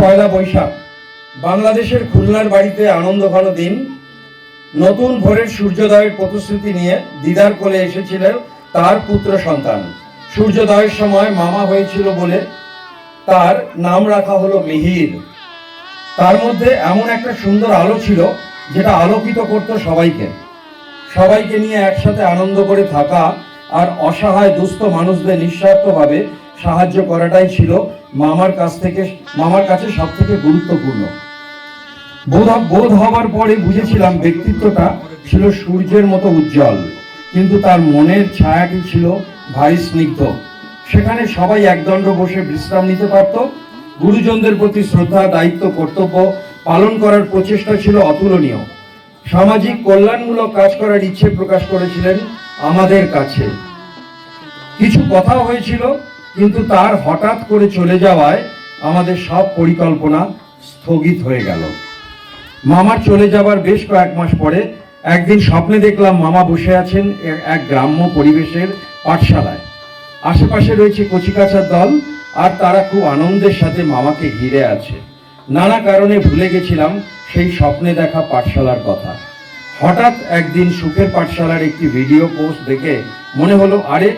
পয়লা বৈশাখ। বাংলাদেশের খুলনার বাড়িতে আনন্দ ঘন দিন। নতুন ভোরের সূর্যোদয়ের প্রতিশ্রুতি নিয়ে দিদার কোলে এসেছিলেন তার পুত্র সন্তান। সূর্যোদয়ের সময় মামা হয়েছিল বলে তার নাম রাখা হলো মিহির। তার মধ্যে এমন একটা সুন্দর আলো ছিল যেটা আলোকিত করত সবাইকে। সবাইকে নিয়ে একসাথে আনন্দ করে থাকা আর অসহায় দুস্থ মানুষদের নিঃস্বার্থভাবে সাহায্য করাটাই ছিল মামার কাছ থেকে, মামার কাছে সব থেকে গুরুত্বপূর্ণ। বোধ বোধ হওয়ার পরে বুঝেছিলাম ব্যক্তিত্বটা ছিল সূর্যের মতো উজ্জ্বল, কিন্তু তার মনের ছায়াটি ছিল ভারী স্নিগ্ধ। সেখানে সবাই একদণ্ড বসে বিশ্রাম নিতে পারত। গুরুজনদের প্রতি শ্রদ্ধা, দায়িত্ব, কর্তব্য পালন করার প্রচেষ্টা ছিল অতুলনীয়। সামাজিক কল্যাণমূলক কাজ করার ইচ্ছে প্রকাশ করেছিলেন আমাদের কাছে। কিছু কথা হয়েছিল কিন্তু তার হঠাৎ করে চলে যাওয়ায় আমাদের সব পরিকল্পনা স্থগিত হয়ে গেল। মামার চলে যাবার বেশ কয়েক মাস পরে একদিন স্বপ্নে দেখলাম মামা বসে আছেন এক গ্রাম্য পরিবেশের পাঠশালায়। আশেপাশে রয়েছে কচিকাচার দল আর তারা খুব আনন্দের সাথে মামাকে ঘিরে আছে। নানা কারণে ভুলে গেছিলাম সেই স্বপ্নে দেখা পাঠশালার কথা। হঠাৎ একদিন সুখের পাঠশালার একটি ভিডিও পোস্ট দেখে মনে হলো, আরে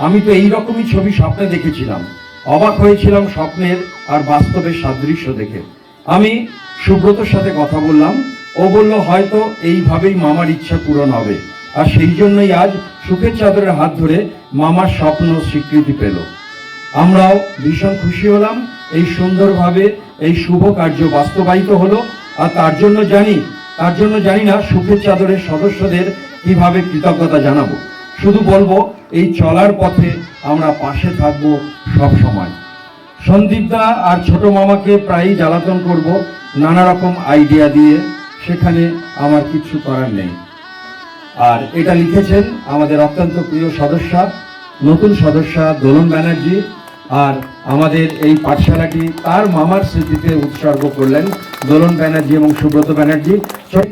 আমি তো এই রকমই ছবি স্বপ্নে দেখেছিলাম। অবাক হয়েছিলাম স্বপ্নের আর বাস্তবের সাদৃশ্য দেখে। আমি সুব্রতর সাথে কথা বললাম। ও বলল, হয়তো এইভাবেই মামার ইচ্ছা পূরণ হবে। আর সেই জন্যই আজ সুখের চাদরের হাত ধরে মামার স্বপ্ন স্বীকৃতি পেল। আমরাও ভীষণ খুশি হলাম। এই সুন্দরভাবে এই শুভ কার্য বাস্তবায়িত হলো। আর তার জন্য জানি, তার জন্য জানি না সুখের চাদরের সদস্যদের কীভাবে কৃতজ্ঞতা জানাব। শুধু বলব, এই চলার পথে আমরা পাশে থাকব সব সময়। সন্দীপদা আর ছোট মামাকে প্রায়ই জ্বালাতন করব নানা রকম আইডিয়া দিয়ে, সেখানে আমার কিছু করার নেই। আর এটা লিখেছেন আমাদের অত্যন্ত প্রিয় সদস্যা, নতুন সদস্যা দোলন ব্যানার্জি, আর আমাদের এই পাঠশালাটি তার মামার স্মৃতিতে উৎসর্গ করলেন দোলন ব্যানার্জি এবং সুব্রত ব্যানার্জি।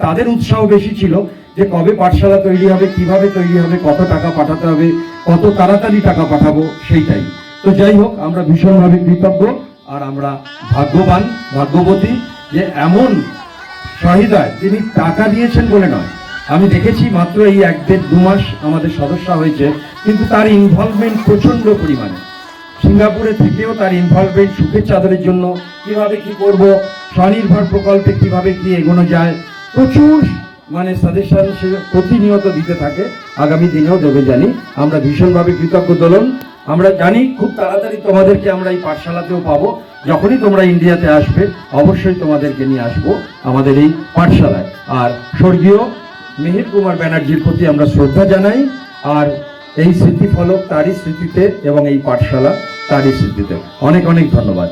তাদের উৎসাহ বেশি ছিল যে কবে পাঠশালা তৈরি হবে, কীভাবে তৈরি হবে, কত টাকা পাঠাতে হবে, কত তাড়াতাড়ি টাকা পাঠাবো, সেইটাই। তো যাই হোক, আমরা ভীষণভাবে কৃতজ্ঞ আর আমরা ভাগ্যবান, ভাগ্যবতী যে এমন সহিদায় তিনি টাকা দিয়েছেন বলে নয়। আমি দেখেছি মাত্র এই এক দেড় দু মাস আমাদের সদস্য হয়েছে, কিন্তু তার ইনভলভমেন্ট প্রচণ্ড পরিমাণে। সিঙ্গাপুরে থেকেও তার ইনভলভমেন্ট সুখের চাদরের জন্য, কীভাবে কি করব, স্বনির্ভর প্রকল্পে কীভাবে কি এগোনো যায়, প্রচুর মানে সাজেশন সে প্রতিনিয়ত দিতে থাকে। আগামী দিনেও দেবে জানি। আমরা ভীষণভাবে কৃতজ্ঞ দোলন। আমরা জানি খুব তাড়াতাড়ি তোমাদেরকে আমরা এই পাঠশালাতেও পাবো। যখনই তোমরা ইন্ডিয়াতে আসবে, অবশ্যই তোমাদেরকে নিয়ে আসব আমাদের এই পাঠশালায়। আর স্বর্গীয় মিহির কুমার ব্যানার্জির প্রতি আমরা শ্রদ্ধা জানাই। আর এই স্মৃতি ফলক তারই স্মৃতিতে এবং এই পাঠশালা তারই স্মৃতিতে। অনেক অনেক ধন্যবাদ।